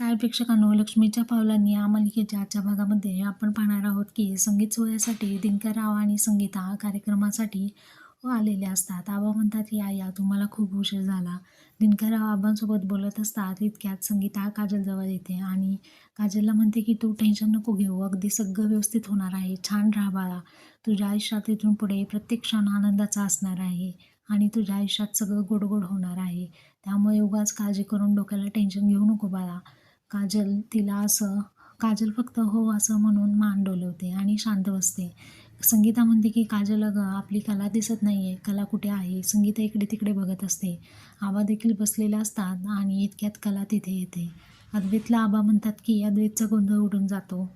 नमस्कार प्रेक्षकांनो लक्ष्मीच्या पावलांनी या मालिकेच्या आजच्या भागामध्ये आपण पाहणार आहोत की संगीत सोहळ्यासाठी दिनकरराव आणि संगीता कार्यक्रमासाठी आलेले असतात. आबा म्हणतात की या तुम्हाला खूप उशीर झाला. दिनकरराव आबांसोबत बोलत असतात इतक्यात संगीता काजलजवळ येते आणि काजलला म्हणते की तू टेन्शन नको घेऊ अगदी सगळं व्यवस्थित होणार आहे. छान राहा बाळा. तुझ्या आयुष्यात इथून पुढे प्रत्येक क्षण आनंदाचा असणार आहे आणि तुझ्या आयुष्यात सगळं गोड गोड होणार आहे. त्यामुळे उगाच काळजी करून डोक्याला टेन्शन घेऊ नको बाळा. काजल तिला असं काजल फक्त हो असं म्हणून मान डोलवते आणि शांत बसते. संगीता म्हणते की काजल अगं आपली कला दिसत नाही आहे कला कुठे आहे? संगीता इकडे तिकडे बघत असते. आबा देखील बसलेले असतात आणि इतक्यात कला तिथे येते. अद्वैतला आबा म्हणतात की अद्वैतचा गोंधळ उडून जातो.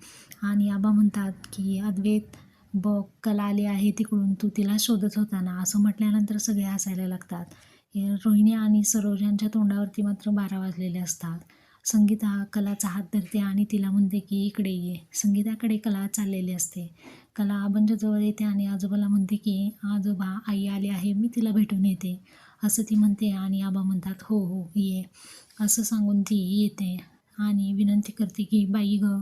आणि आबा म्हणतात की अद्वैत बघ कला आली आहे तिकडून. तू तिला शोधत होता ना असं म्हटल्यानंतर सगळे हसायला लागतात. हे रोहिणी आणि सरोज यांच्या तोंडावरती मात्र बारा वाजलेले असतात. संगीता कलाचा हात धरते आणि तिला म्हणते की इकडे ये. संगीताकडे कला चाललेली असते. कला आबांच्या येते आणि आजोबाला म्हणते की आजोबा आई आली आहे मी तिला भेटून येते. असं ती म्हणते आणि आबा म्हणतात हो हो ये. असं सांगून ती येते आणि विनंती करते की बाई ग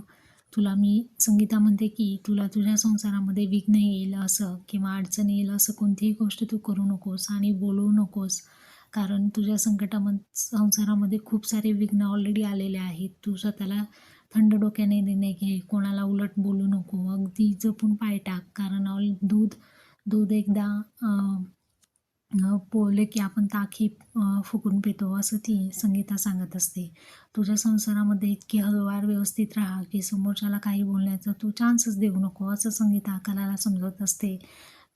तुला मी संगीता म्हणते की तुला तुझ्या संसारामध्ये विघ्न येईल असं किंवा अडचण येईल असं कोणतीही गोष्ट तू करू नकोस आणि बोलू नकोस. कारण तुझ्या संकटाम संसारामध्ये खूप सारे विघ्न ऑलरेडी आलेले आहेत. तू स्वतःला थंड डोक्याने निर्णय घे. कोणाला उलट बोलू नको. अगदी जपून पाय टाक. कारण ऑल दूध दूध एकदा पोहले की आपण ताकी फुकून पितो. असं ती संगीता सांगत असते. तुझ्या संसारामध्ये इतकी हळूवार व्यवस्थित राहा की समोरच्याला काही बोलण्याचा तू चान्सच देऊ नको. असं संगीता कलाला समजत असते.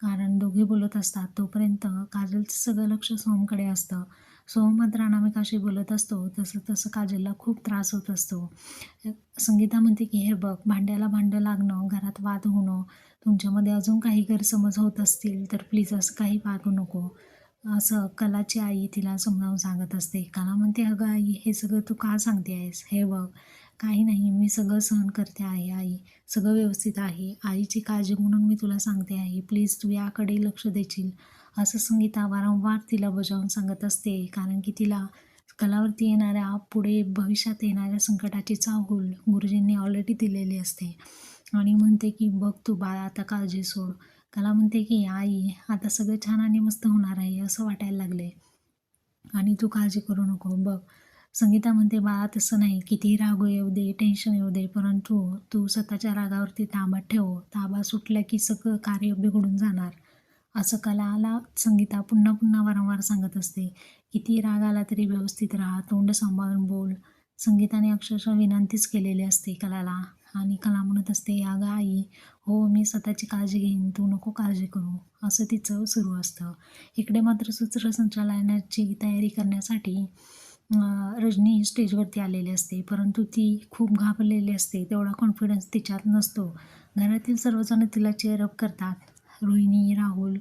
कारण दोघे बोलत असतात तोपर्यंत काजलचं सगळं लक्ष सोमकडे असतं. सोम मात्र अनामिकाशी बोलत असतो तसं तसं काजलला खूप त्रास होत असतो. संगीता म्हणते की हे बघ भांड्याला भांडं लागणं घरात वाद होणं तुमच्यामध्ये अजून काही गैरसमज होत असतील तर प्लीज असं काही वागू नको. असं कलाची आई तिला समजावून सांगत असते. कला म्हणते अगं आई हे सगळं तू का सांगते आहेस हे बघ काही नाही मी सगळं सहन करते आहे आई. सगळं व्यवस्थित आहे. आईची काळजी म्हणून मी तुला सांगते आहे. प्लीज तू याकडे लक्ष देशील. असं संगीता वारंवार तिला बजावून सांगत असते. कारण की तिला कलावरती येणाऱ्या पुढे भविष्यात येणाऱ्या संकटाची चाहूल गुरुजींनी ऑलरेडी दिलेली असते. आणि म्हणते की बघ तू बाळा आता काळजी सोड. कला म्हणते की आई आता सगळं छान आणि मस्त होणार आहे असं वाटायला लागले आणि तू काळजी करू नको बघ संगीता म्हणते बाळा तसं नाही कितीही राग येऊ दे टेन्शन येऊ दे परंतु तू स्वतःच्या रागावरती ताबा ठेव. ताबा सुटला की सगळं कार्य बिघडून जाणार. असं कलाला संगीता पुन्हा पुन्हा वारंवार सांगत असते. किती राग आला तरी व्यवस्थित राहा तोंड सांभाळून बोल. संगीताने अक्षरशः विनंतीच केलेली असते कलाला. आणि कला म्हणत असते अगं आई हो मी स्वतःची काळजी घेईन तू नको काळजी करू. असं तिचं सुरू असतं. इकडे मात्र सूत्रसंचालनाची तयारी करण्यासाठी रजनी स्टेजवरती आलेली असते. परंतु ती खूप घाबरलेली असते. तेवढा कॉन्फिडन्स तिच्यात नसतो. घरातील सर्वजण तिला चेअरअप करतात. रोहिणी राहुल